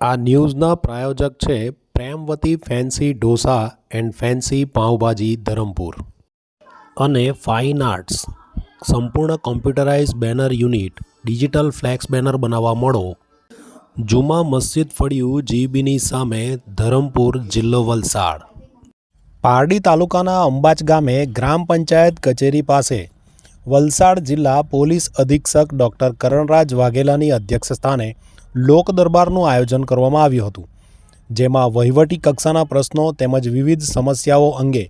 આ ન્યૂઝના પ્રાયોજક છે Premvati fancy dosa and fancy pav bhaji Dharampur. અને ફાઇન આર્ટ્સ. સંપૂર્ણ computerise banner unit, digital flex banner બનાવવા મળો. જુમા મસ્જિદ ફળિયું જીબીની સામે ધરમપુર જિલ્લો વલસાડ. પારડી તાલુકાના અંબાચ ગામે ગ્રામ પંચાયત કચેરી પાસે વલસાડ જિલ્લા પોલીસ અધિક્ષક ડૉક્ટર કરણરાજ વાઘેલાની અધ્યક્ષસ્થાને લોક દરબારનું આયોજન કરવામાં આવ્યું હતું, જેમાં વહીવટી કક્ષાના પ્રશ્નો તેમજ વિવિધ સમસ્યાઓ અંગે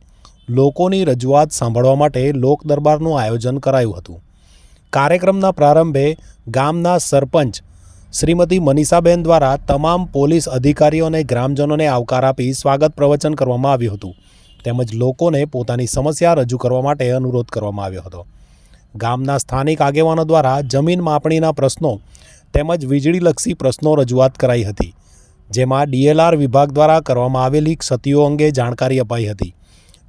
લોકોની રજૂઆત સાંભળવા માટે લોક દરબારનું આયોજન કરાયું હતું. કાર્યક્રમના પ્રારંભે ગામના સરપંચ શ્રીમતી મનીષાબેન દ્વારા તમામ પોલીસ અધિકારીઓ અને ગ્રામજનોને આવકાર આપી સ્વાગત પ્રવચન કરવામાં આવ્યું હતું, તેમજ લોકોને પોતાની સમસ્યા રજૂ કરવા માટે અનુરોધ કરવામાં આવ્યો હતો. ગામના સ્થાનિક આગેવાનો દ્વારા જમીન માપણીના પ્રશ્નો તેમજ વીજળીલક્ષી પ્રશ્નો રજૂઆત કરાઈ હતી, જેમાં ડીએલઆર વિભાગ દ્વારા કરવામાં આવેલી ક્ષતિઓ અંગે જાણકારી અપાઈ હતી.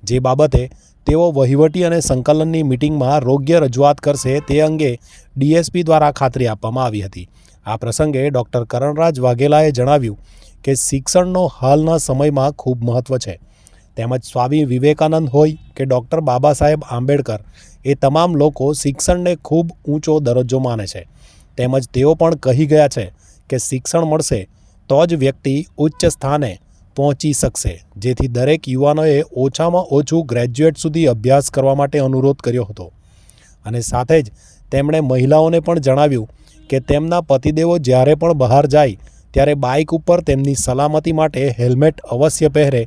જે બાબતે તેઓ વહીવટી અને સંકલનની મિટિંગમાં યોગ્ય રજૂઆત કરશે તે અંગે ડીએસપી દ્વારા ખાતરી આપવામાં આવી હતી. આ પ્રસંગે ડૉક્ટર કરણરાજ વાઘેલાએ જણાવ્યું કે શિક્ષણનો હાલના સમયમાં ખૂબ મહત્ત્વ છે. તેમજ સ્વામી વિવેકાનંદ હોય કે ડૉક્ટર બાબા સાહેબ આંબેડકર, એ તમામ લોકો શિક્ષણને ખૂબ ઊંચો દરજ્જો માને છે. તેમજ તેઓ પણ કહી ગયા છે કે શિક્ષણ મળશે તો જ વ્યક્તિ ઉચ્ચ સ્થાને પહોંચી શકશે. જેથી દરેક યુવાનોએ ઓછામાં ઓછું ગ્રેજ્યુએટ સુધી અભ્યાસ કરવા માટે અનુરોધ કર્યો હતો. અને સાથે જ તેમણે મહિલાઓને પણ જણાવ્યું કે તેમના પતિદેવો જ્યારે પણ બહાર જાય, ત્યારે બાઇક ઉપર તેમની સલામતી માટે હેલ્મેટ અવશ્ય પહેરે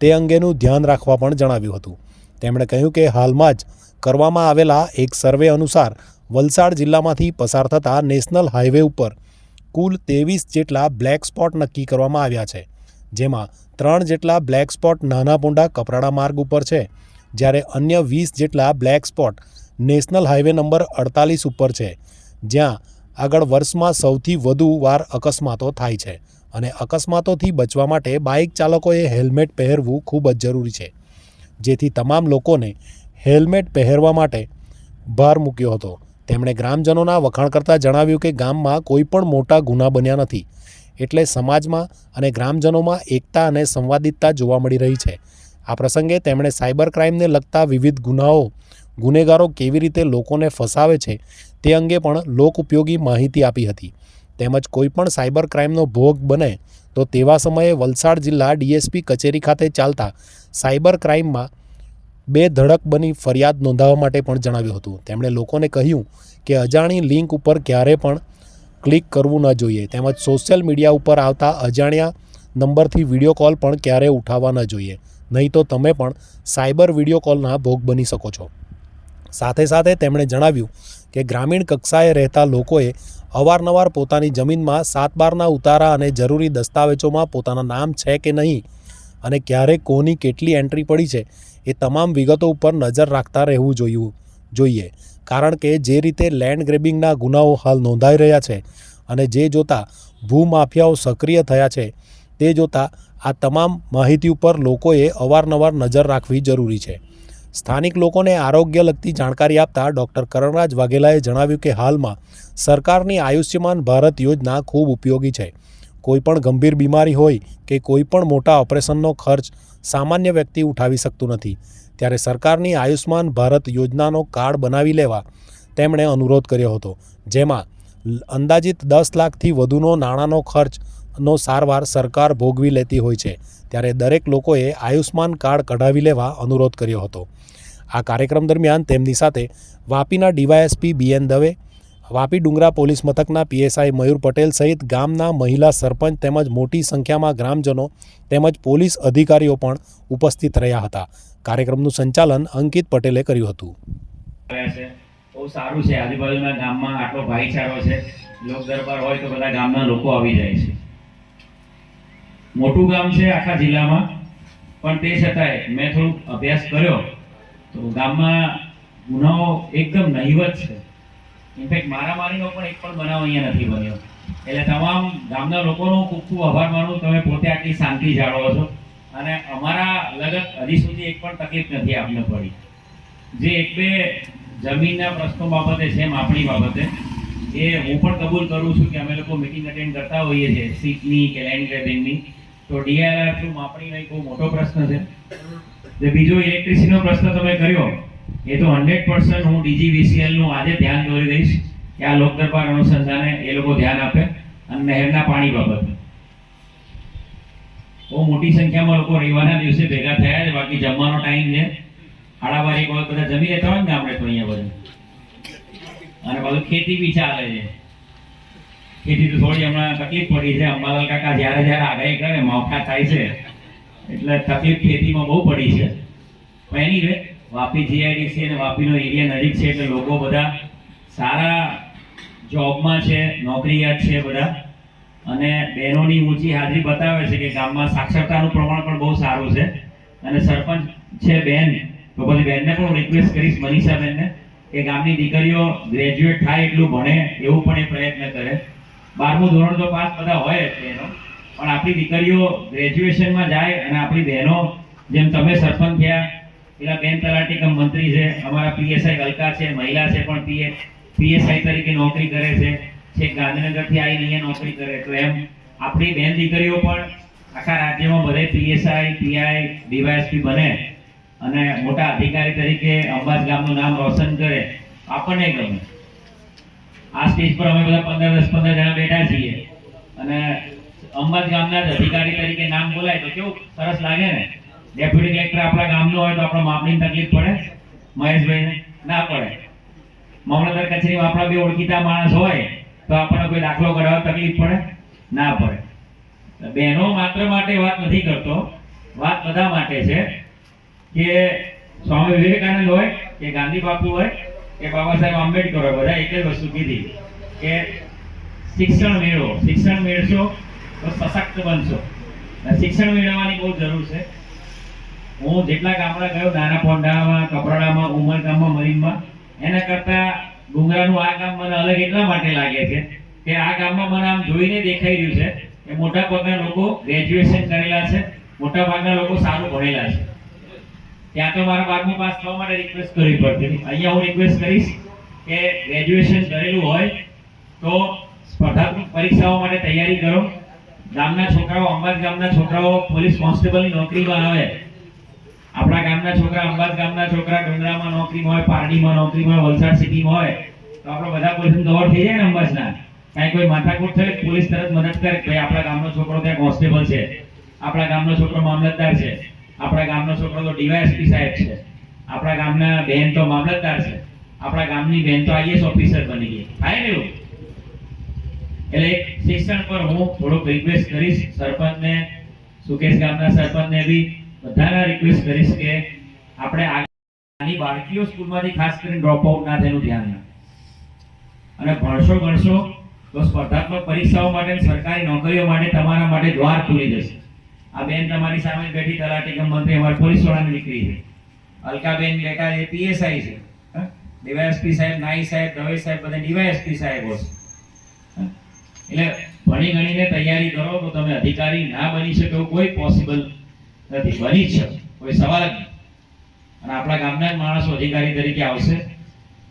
તે અંગેનું ધ્યાન રાખવા પણ જણાવ્યું હતું. તેમણે કહ્યું કે હાલમાં જ કરવામાં આવેલા એક સર્વે અનુસાર વલસાડ જિલ્લામાંથી પસાર થતા નેશનલ હાઈવે ઉપર કુલ ત્રેવીસ જેટલા બ્લેક સ્પોટ નક્કી કરવામાં આવ્યા છે, જેમાં ત્રણ જેટલા બ્લેક સ્પોટ નાના પોંડા કપરાડા માર્ગ ઉપર છે, જ્યારે અન્ય વીસ જેટલા black spot national highway number અડતાલીસ ઉપર છે, જ્યાં આગળ વર્ષમાં સૌથી વધુ વાર અકસ્માતો થાય છે અને અકસ્માતોથી બચવા માટે બાઇક ચાલકોએ હેલ્મેટ પહેરવું ખૂબ જ જરૂરી છે, જેથી તમામ લોકોને હેલ્મેટ પહેરવા માટે ભાર મૂક્યો હતો. તેમણે ગ્રામજનોના વખાણ કરતાં જણાવ્યું કે ગામમાં કોઈ પણ મોટા ગુના બન્યા નથી. એટલે સમાજમાં અને ગ્રામજનોમાં એકતા અને સંવાદિતતા જોવા મળી રહી છે. આ પ્રસંગે તેમણે સાયબર ક્રાઇમને લગતા વિવિધ ગુનાઓ, ગુનેગારો કેવી રીતે લોકોને ફસાવે છે તે અંગે પણ લોક ઉપયોગી માહિતી આપી હતી. તેમજ કોઈપણ સાયબર ક્રાઇમનો ભોગ બને તો તેવા સમયે વલસાડ જિલ્લા ડીએસપી કચેરી ખાતે ચાલતા સાયબર ક્રાઇમમાં બે ધડક બની ફરિયાદ નોંધાવવા માટે પણ જણાવ્યું હતું. તેમણે લોકોને કહ્યું કે અજાણી લિંક ઉપર ક્યારે પણ ક્લિક કરવું ન જોઈએ. તેમજ સોશિયલ મીડિયા ઉપર આવતા અજાણ્યા નંબરથી વીડિયો કોલ પણ ક્યારેય ઉઠાવવા ન જોઈએ. નહીં તો તમે પણ સાયબર વીડિયો કોલના ભોગ બની શકો છો. સાથે સાથે તેમણે જણાવ્યું કે ગ્રામીણ કક્ષાએ રહેતા લોકોએ અવારનવાર પોતાની જમીનમાં સાત બારના ઉતારા અને જરૂરી દસ્તાવેજોમાં પોતાના નામ છે કે નહીં અને ક્યારે કોની કેટલી એન્ટ્રી પડી છે એ તમામ વિગતો ઉપર નજર રાખતા રહેવું જોયું, જોઈએ. કારણ કે જે રીતે લેન્ડ ગ્રેબિંગના ગુનાઓ હાલ નોંધાઈ રહ્યા છે અને જે જોતાં ભૂમાફિયાઓ સક્રિય થયા છે, તે જોતાં આ તમામ માહિતી ઉપર લોકોએ અવારનવાર નજર રાખવી જરૂરી છે. સ્થાનિક લોકોને આરોગ્ય લગતી જાણકારી આપતા ડૉક્ટર કરણરાજ વાઘેલાએ જણાવ્યું કે હાલમાં સરકારની આયુષ્યમાન ભારત યોજના ખૂબ ઉપયોગી છે. કોઈપણ ગંભીર બીમારી હોય કે કોઈપણ મોટા ઓપરેશનનો ખર્ચ સામાન્ય વ્યક્તિ ઉઠાવી શકતું નથી. ત્યારે સરકારની આયુષ્માન ભારત યોજનાનો કાર્ડ બનાવી લેવા તેમણે અનુરોધ કર્યો હતો. જેમાં અંદાજિત દસ લાખથી વધુનો નાણાંનો ખર્ચનો સારવાર સરકાર ભોગવી લેતી હોય છે. ત્યારે દરેક લોકોએ આયુષ્માન કાર્ડ કઢાવી લેવા અનુરોધ કર્યો હતો. આ કાર્યક્રમ દરમિયાન તેમની સાથે વાપીના DYSP B N Dave Vapi Dungra police મથકના પીએસઆઈ મયુર પટેલ સહિત ગામના મહિલા સરપંચ તેમજ મોટી સંખ્યામાં ગ્રામજનો તેમજ પોલીસ અધિકારીઓ પણ ઉપસ્થિત રહ્યા હતા. કાર્યક્રમનું સંચાલન અંકિત પટેલે કર્યું હતું. બહુ સારું છે. આજુબાજુના ગામમાં આટલો ભાઈચારો છે. લોક દરબાર હોય તો બધા ગામના લોકો આવી જાય છે. મોટું ગામ છે આખા જિલ્લામાં. પણ તે છતાંય મેં થોડુંક અભ્યાસ કર્યો તો ગામમાં ગુનાઓ એકદમ નહિવત છે. ઇનફેક્ટ મારામારીનો પણ એક પણ બનાવ અહીંયા નથી બન્યો. એટલે તમામ ગામના લોકોનો ખૂબ ખૂબ આભાર માનું. તમે પોતે આટલી શાંતિ જાળવો છો. અને અમારા લગત હજી સુધી એક પણ તકલીફ નથી આપને પડી. જે એક બે જમીનના પ્રશ્નો બાબતે છે, માપણી બાબતે, એ હું પણ કબૂલ કરું છું કે અમે લોકો મિટિંગ અટેન્ડ કરતા હોઈએ છીએ, સીટની કે લેન્ડ ગ્રેબિંગની તો ડીઆરઆર થ્રુ માપણીનો એક બહુ મોટો પ્રશ્ન છે. જે બીજો ઇલેક્ટ્રિસિટીનો પ્રશ્ન તમે કર્યો એ તો હંડ્રેડ પર્સન્ટ હું ડીજીવીસીએલનું આજે ધ્યાન દોરી દઈશ કે આ લોક અનુસંધાને એ લોકો ધ્યાન આપે અને નહેરના પાણી બાબતે. બહુ મોટી સંખ્યામાં લોકો રવિવારના દિવસે ભેગા થયા છે, બાકી જમવાનો ટાઈમ છે. સાડા બાર બધા જમી લેતા હોય ને આપણે તો અહીંયા બધા. અને બધું ખેતી બી ચાલે છે. ખેતી તો થોડી હમણાં તકલીફ પડી છે. અંબાલાલ કાકા જ્યારે જ્યારે આગાહી કરે, માવઠા થાય છે. એટલે તકલીફ ખેતીમાં બહુ પડી છે. પણ એની વાપી જીઆઈડીસી અને વાપીનો એરિયા નજીક છે એટલે લોકો બધા સારા જોબમાં છે, નોકરીયાત છે બધા. અને બહેનોની ઊંચી હાજરી બતાવે છે કે ગામમાં સાક્ષરતાનું પ્રમાણ પણ બહુ સારું છે. અને સરપંચ છે બેન, તો પછી બેનને પણ રિક્વેસ્ટ કરીશ, મનીષાબેનને, કે ગામની દીકરીઓ ગ્રેજ્યુએટ થાય એટલું ભણે એવું પણ એ પ્રયત્ન કરે. બારમું ધોરણ તો પાસ બધા હોય જ એનો પણ આપણી દીકરીઓ ગ્રેજ્યુએશનમાં જાય અને આપણી બહેનો, જેમ તમે સરપંચ થયા પેલા બેન તલાટી કમ મંત્રી છે, અમારા પીએસઆઈ હલકા છે, મહિલા છે પણ પીએ, પીએસઆઈ તરીકે નોકરી કરે છે. છેક ગાંધીનગરથી આવીને અહીંયા નોકરી કરે. તો એમ આપણી બેન દીકરીઓ પણ આખા રાજ્યમાં બધે પીએસઆઈ, પીઆઈ, ડીવાયએસપી બને અને મોટા અધિકારી તરીકે અંબાજ ગામનું નામ રોશન કરે. આપણને ગમે. આ સ્ટેજ પર અમે બધા પંદર દસ પંદર જણા બેઠા છીએ. અને અંબાજ ગામના અધિકારી તરીકે નામ બોલાય તો કેવું સરસ લાગે ને? ડેપ્યુટી કલેક્ટર આપણા ગામનો હોય તો આપણા માપણી તકલીફ પડે, મહેશભાઈને ના પડે. મામલતદાર કચેરીમાં આપણા બે ઓળખીતા માણસ હોય તો આપણને કોઈ દાખલો કરાવવા તકલીફ પડે? ના પડે. બહેનો માત્ર માટે વાત નથી કરતો. વાત બધા માટે છે કે સ્વામી વિવેકાનંદ હોય, કે ગાંધી બાપુ હોય, કે બાબા સાહેબ આંબેડકર હોય, બધા એક જ વસ્તુ કીધી કે શિક્ષણ મેળવો. શિક્ષણ મેળવશો તો સશક્ત બનશો. શિક્ષણ મેળવવાની બહુ જરૂર છે. હું જેટલા ગામડા ગયો નાના પોંડામાં કપરાડામાં, ઉમરગામમાં, મરીનમાં, એના કરતા ડુંગરાનું આ ગામ મને અલગ એટલા માટે લાગે છે કે આ ગામમાં મને આમ જોઈને દેખાઈ રહ્યું છે કે મોટા ભાગના લોકો ગ્રેજ્યુએશન કરેલા છે, મોટા ભાગના લોકો સારું ભણેલા છે ત્યાં તો મારા બારમું પાસ થવા માટે રિક્વેસ્ટ કરવી પડતી. અહીંયા હું રિક્વેસ્ટ કરીશ કે ગ્રેજ્યુએશન કરેલું હોય તો સ્પર્ધાત્મક પરીક્ષાઓ માટે તૈયારી કરો ગામના છોકરાઓ, અંબાજ ગામના છોકરાઓ, પોલીસ કોન્સ્ટેબલની નોકરીમાં આવે આપણા ગામના છોકરા અંબાજ ગામના છોકરા ગંગરામાં નોકરીમાં હોય પારડીમાં નોકરીમાં હોય, વલસાડ સિટીમાં હોય તો આપણે બધા પોલીસ કવર થઈ જાય ને અંબાજના. કાંઈ કોઈ માથાકૂટ થાય પોલીસ તરત મદદ કરે. ભાઈ આપણા ગામનો છોકરો ત્યાં કોન્સ્ટેબલ છે. આપણા ગામનો છોકરો મામલતદાર છે. આપણા ગામનો છોકરો તો ડીવાયએસપી સાહેબ છે. આપણા ગામના બેન તો મામલતદાર છે. આપણા ગામની બેન તો આઈએસ ઓફિસર બની ગઈ. થાય ને એવું? એટલે શિક્ષણ પર હું થોડુંક રિક્વેસ્ટ કરીશ. સરપંચને સુકેશ ગામના સરપંચને બી બધાને રિક્વેસ્ટ કરીશ કે આપણે આની બાળકીઓ સ્કૂલમાંથી ખાસ કરીને ડ્રોપ આઉટ ના થયેલું ધ્યાન અને ભણશો, ગણશો, તો સ્પર્ધાત્મક પરીક્ષાઓ માટે સરકારી નોકરીઓ માટે તમારા માટે દ્વાર ખુલી જશે. આ બેન તમારી સામે બેઠી તલાટી કમ મંત્રી, અમારી પોલીસ વાળાની દીકરી છે. અલકાબેન બેટા, એ પીએસઆઈ છે? ડીવાયએસપી સાહેબ, નાઈ સાહેબ દવે સાહેબ, બધા ડીવાયએસપી સાહેબો છે? એટલે ભણી ગણીને તૈયારી કરો તો તમે અધિકારી ના બની શકો કોઈ પોસિબલ નથી બની છે. કોઈ સવાલ જ નહીં. અને આપણા ગામના જ માણસો અધિકારી તરીકે આવશે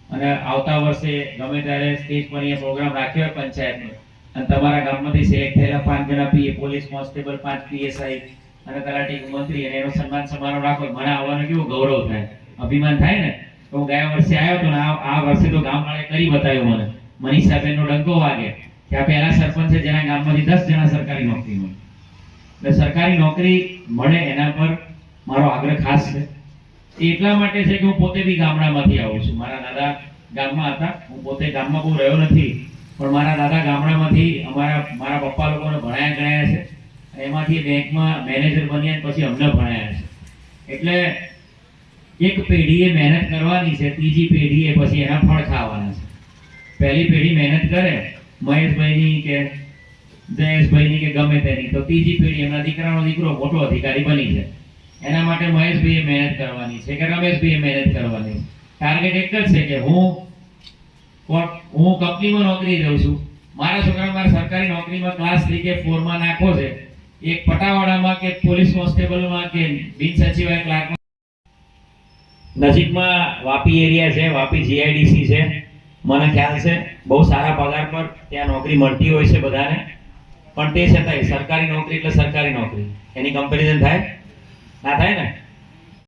અને આવતા વર્ષે ગમે ત્યારે સ્ટેજ પર અહીંયા પ્રોગ્રામ રાખ્યો હોય પંચાયતનો, અને તમારા ગામમાંથી સિલેક્ટ થયેલા પાંચ જણા પીએ પોલીસ કોન્સ્ટેબલ પાંચ પીએસઆઈ અને તલાટી મંત્રી, અને એનો સન્માન સમારોહ રાખો મને આવવાનો કેવું ગૌરવ થાય, અભિમાન થાય ને? તો હું ગયા વર્ષે આવ્યો હતો ને આ વર્ષે તો ગામવાળાએ કરી બતાવ્યું મને. મનીષાબેનનો ડંકો વાગે કે આ પહેલા સરપંચ છે જેના ગામમાંથી દસ જણા સરકારી નોકરી મળે એટલે સરકારી નોકરી મળે એના પર મારો આગ્રહ ખાસ છે. એ એટલા માટે છે કે હું પોતે બી ગામડામાંથી આવું છું. મારા દાદા ગામમાં હતા. હું પોતે ગામમાં બહુ રહ્યો નથી. પણ મારા દાદા ગામડામાંથી અમારા, મારા પપ્પા લોકોને ભણાયા ગણાયા છે. એમાંથી બેંકમાં મેનેજર બન્યા પછી અમને ભણાયા છે. એટલે એક પેઢીએ મહેનત કરવાની છે, ત્રીજી પેઢીએ પછી એના ફળ ખાવાના છે. પહેલી પેઢી મહેનત કરે, મહેશભાઈની કે જયેશભાઈની કે ગમે તેની. તો ત્રીજી પેઢી, એમના દીકરાનો દીકરો મોટો અધિકારી બની છે. એના માટે મહેશભાઈએ મહેનત કરવાની છે કે રમેશભાઈએ મહેનત કરવાની ટાર્ગેટ એક જ છે કે હું હું કંપનીમાં નોકરી રહું છું. મારા છોકરા મારા સરકારી નોકરીમાં ક્લાસ થ્રી કે ફોરમાં નાખો છે. એક પટાવાડામાં કે પોલીસ કોન્સ્ટેબલમાં કે બિન સચિવાય ક્લાર્કમાં નજીકમાં વાપી એરિયા છે, વાપી જીઆઈડીસી છે. મને ખ્યાલ છે, બહુ સારા પગાર પર ત્યાં નોકરી મળતી હોય છે બધાને. પણ તે છતાંય સરકારી નોકરી એટલે સરકારી નોકરી. એની કમ્પેરિઝન થાય? ના થાય ને?